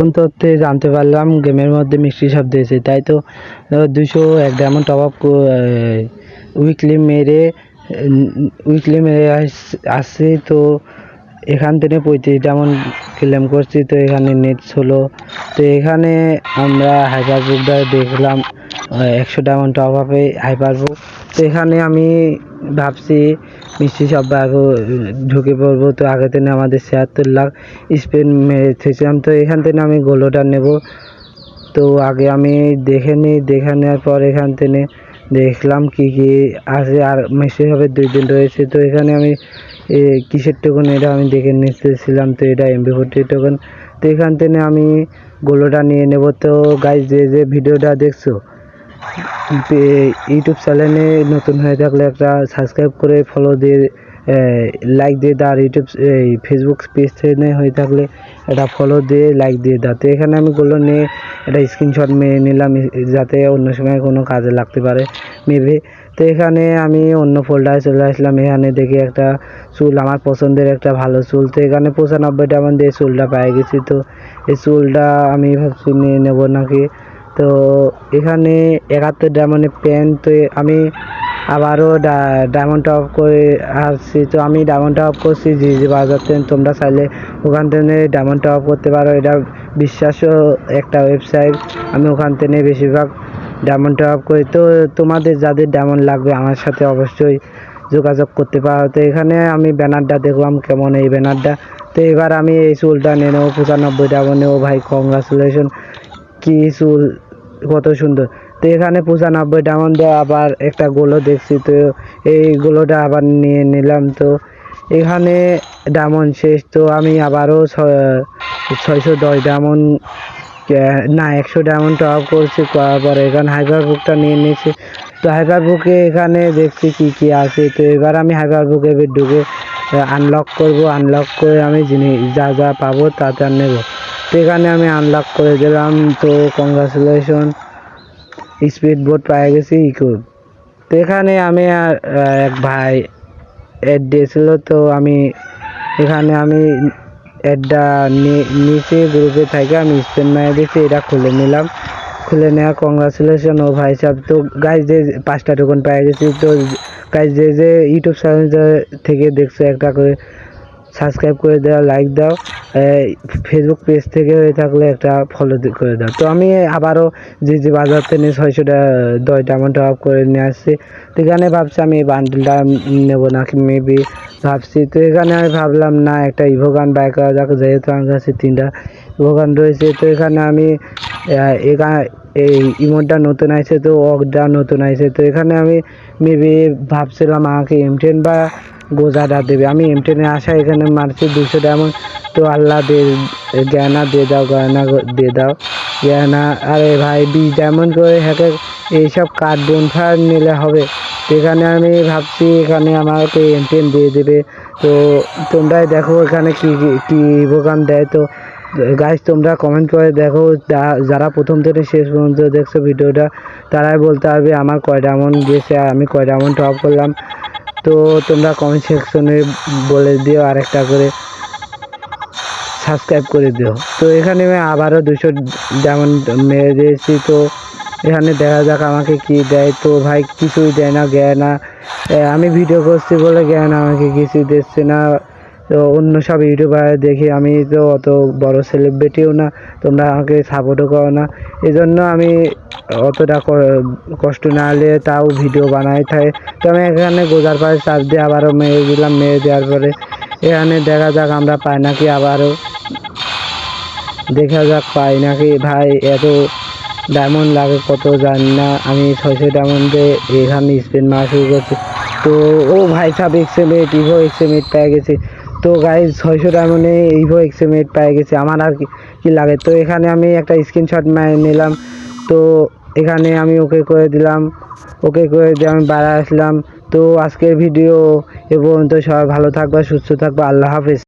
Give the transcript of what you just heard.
এখন তো জানতে পারলাম গেমের মধ্যে মিষ্টি শব্দ এসে তাই তো দুশো এক ডায়মন্ড টপ আপ উইকলি মেরে উইকলি মেরে আসছি তো এখান থেকে পঁয়ত্রিশ ডায়মন্ড ক্লেম করছি তো এখানে নেট ছিল তো এখানে আমরা হাইপার বুকটা দেখলাম একশো ডায়মন্ড টপ আপে হাইপার বুক তো এখানে আমি ভাবছি মিষ্টি সব আগে ঢুকে পড়ব। তো আগে থেকে আমাদের ছিয়াত্তর লাখ স্পেন মেরে থেছিলাম তো এখান থেকে আমি গোলোটা নেব। তো আগে আমি দেখে নিই দেখে নেওয়ার পর এখান থেকে দেখলাম কি কি আছে। আর মিষ্টি হবে দুই দিন রয়েছে। তো এখানে আমি কিসের টোকন এটা আমি দেখে নিতেছিলাম। তো এটা এমবি ফোর্টি টোকন তো এখান থেকে আমি গোলোটা নিয়ে নেব। তো গাইজ যে যে ভিডিওটা দেখছ ইউটিউব চ্যানেলে নতুন হয়ে থাকলে একটা সাবস্ক্রাইব করে ফলো দিয়ে লাইক দিয়ে দাও। আর ইউটিউব এই ফেসবুক পেজ থেকে হয়ে থাকলে একটা ফলো দিয়ে লাইক দিয়ে দাও। তো এখানে আমি গুলো নিয়ে একটা স্ক্রিনশট মেরে নিলাম, যাতে অন্য সময় কোনো কাজে লাগতে পারে মেবি তো এখানে আমি অন্য ফোল্ডারে চলে আসলাম। এখানে দেখি একটা চুল, আমার পছন্দের একটা ভালো চুল। তো এখানে পঁচানব্বই টাকা দিয়ে চুলটা পেয়ে গেছি। তো এই চুলটা আমি ভাবছি নিয়ে নেব নাকি তো এখানে একাত্তর ডায়মন্ডের প্যান্ট তো আমি আবারও ডায়মন্ড টপ করে আসছি। তো আমি ডায়মন্ড টপ করছি জি জি বাজার থেকে। তোমরা চাইলে ওখান থেকে ডায়মন্ড টপ করতে পারো। এটা বিশ্বাস্য একটা ওয়েবসাইট আমি ওখান থেকে বেশিরভাগ ডায়মন্ড টপ করি। তো তোমাদের যাদের ডায়মন্ড লাগবে আমার সাথে অবশ্যই যোগাযোগ করতে পারো। তো এখানে আমি ব্যানারটা দেখলাম কেমন এই ব্যানারটা। তো এবার আমি এই চুলটা নিয়ে নেব। পঁচানব্বই টাকা নেব। ভাই কংগ্রাচুলেশন কি চুল, কত সুন্দর। তো এখানে পঁচানব্বই ডায়মন্ড দিয়ে আবার একটা গোলও দেখছি, তো এই গোলোটা আবার নিয়ে নিলাম, তো এখানে ডায়মন্ড শেষ, তো আমি আবারও ছয়- ছয়শো দশ ডায়মন্ড না, একশো ডায়মন্ড টপ করছি, করার পরে এখানে হাইপার বুকটা নিয়ে নিয়েছি। তো হাইপার বুকে এখানে দেখছি কি কি আছে, তো এবার আমি হাইপার বুকে ঢুকে আনলক করব আনলক করে আমি জিনিস যা যা পাবো তা তা নেব। তো এখানে আমি আনলক করে দিলাম তো কংগ্রাচুলেশন স্পিড বোট পেয়ে গেছি ইকো তো এখানে আমি আর এক ভাই অ্যাড দিয়েছিল, তো আমি, এখানে আমি অ্যাডটা নিচে গ্রুপে থেকে আমি স্পেন মারা দিয়েছি, এটা খুলে নিলাম। খুলে নেওয়া কংগ্রাচুলেশন ও ভাই সাহেব, তো গাইজ যে পাঁচটা টোকন পেয়ে গেছি, তো গাইজ যে যে ইউটিউব চ্যানেল থেকে দেখছ, একটা করে সাবস্ক্রাইব করে দাও লাইক দাও ফেসবুক পেজ থেকে হয়ে থাকলে একটা ফলো করে দাও। তো আমি আবারও যে যে বাজার থেকে ছয়শোটা দশ ডায়মন্ড টপ করে নিয়ে আসছি। তো এখানে ভাবছি আমি এই বান্ডেলটা নেব নাকি মেবি ভাবছি। তো এখানে আমি ভাবলাম, না, একটা ইভোগান বাই করা যাক, যেহেতু আমার কাছে তিনটা ইভোগান রয়েছে। তো এখানে আমি এখানে এই ইমোটটা নতুন আছে তো অকটা নতুন আছে তো এখানে আমি মেবি ভাবছিলাম আমাকে এম টেন বা গোজাটা দেবে। আমি এম টেনে আসা এখানে মারছি দুশো ডায়মন্ড তো আল্লাহ দে জ্ঞানা দিয়ে দাও, গয়না দিয়ে দাও। জ্ঞানা, আরে ভাই বিশ ডায়মন্ড করে হ্যাঁ এইসব কার্ড বোনফার নিলে হবে। এখানে আমি ভাবছি, এখানে আমাকে এম টেন দিয়ে দেবে। তো তোমরাই দেখো এখানে কি, কি- ভোগান দেয়। তো গাইজ তোমরা কমেন্ট করে দেখো যারা প্রথম থেকে শেষ পর্যন্ত দেখছ ভিডিওটা তারাই বলতে পারবে আমার কয়টা ডায়মন্ড গেছে আমি কয়টা ডায়মন্ড টপ করলাম। তো তোমরা কমেন্ট সেকশনে বলে দিও আরেকটা করে সাবস্ক্রাইব করে দিও। তো এখানে আমি আবারও দুশো যেমন মেরে দিয়েছি, তো এখানে দেখা যাক আমাকে কি দেয়। তো ভাই কিছুই দেয় না জ্ঞান না। আমি ভিডিও করছি বলে জ্ঞান আমাকে কিছুই দিচ্ছে না। তো অন্য সব ইউটিউবার দেখি আমি তো অত বড় সেলিব্রিটিও না, তোমরা আমাকে সাপোর্টও করো না। এই জন্য আমি অতটা কষ্ট না হলে তাও ভিডিও বানাই থাকে। তো আমি এখানে গোজার পায়ে চাপ দিয়ে আবারও মেরে দিলাম, মেরে দেওয়ার পরে এখানে দেখা যাক আমরা পাই নাকি আবারও। দেখা যাক পাই নাকি। ভাই, এত ডায়মন্ড লাগে কত জানি না। আমি ছয়শো ডায়মন্ডে এখানে স্পেন মারা শুরু করছি। তো ও ভাই সাব এক্সএমএট ইভো এক্সএমএট পেয়ে গেছি। তো গাই ছয়শো ডায়মন্ডে ইভো এক্সএমএট পেয়ে গেছে। আমার আর কি লাগে? তো এখানে আমি একটা স্ক্রিনশট নিলাম। তো এখানে আমি ওকে করে দিলাম। ওকে করে দিয়ে আমি বাইরে আসলাম। তো আজকের ভিডিও এ তো সবাই ভালো থাকবা, সুস্থ থাকবা। আল্লাহ হাফেজ।